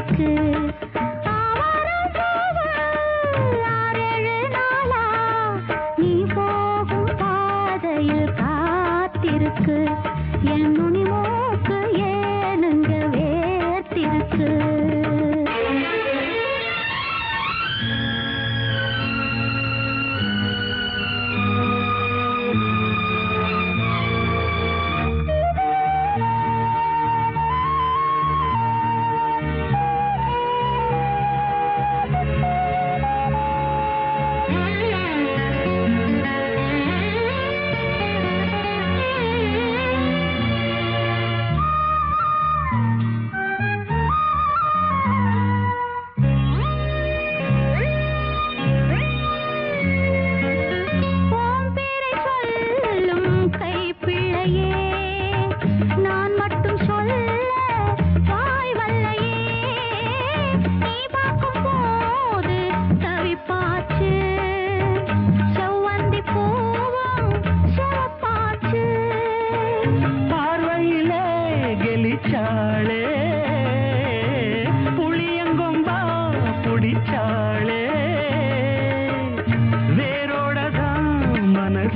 இருக்கு. நீ போகும் பாதையில் காத்திருக்கு. என் நுனிமோக்கு ஏனுங்க வேர்த்திருக்கு.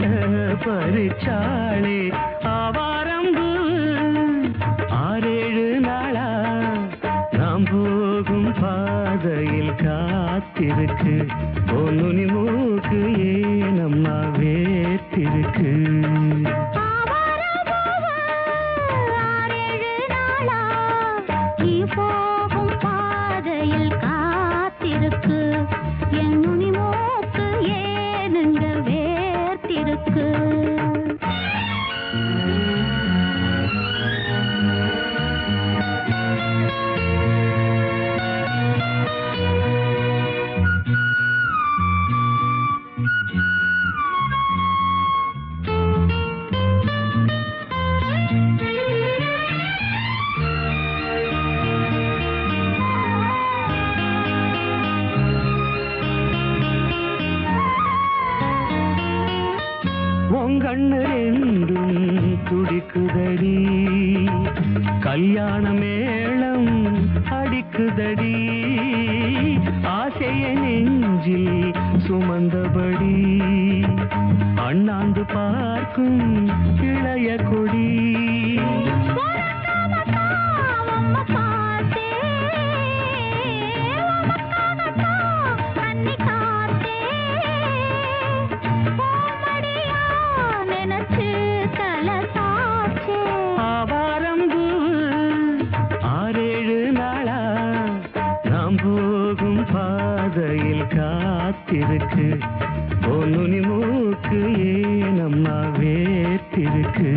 மனச பறிச்சாளே ஆவாரம்பு ஆறேழு நாளா நாம் போகும் பாதையில் காத்திருக்கு. பொன்னுனி மூக்கு ஏனம்மா வேத்திருக்கு உங்கண்ணு ரெண்டும் துடிக்குதடி. கல்யாண மேளம் அடிக்குதடி. ஆசைய நெஞ்சில் சுமந்தபடி. அண்ணாந்து பார்க்கும் இளைய கொடி. நாம் போகும் பாதையில் காத்திருக்கு. பொன்னுனி மூக்கு ஏனம்மா வேத்திருக்கு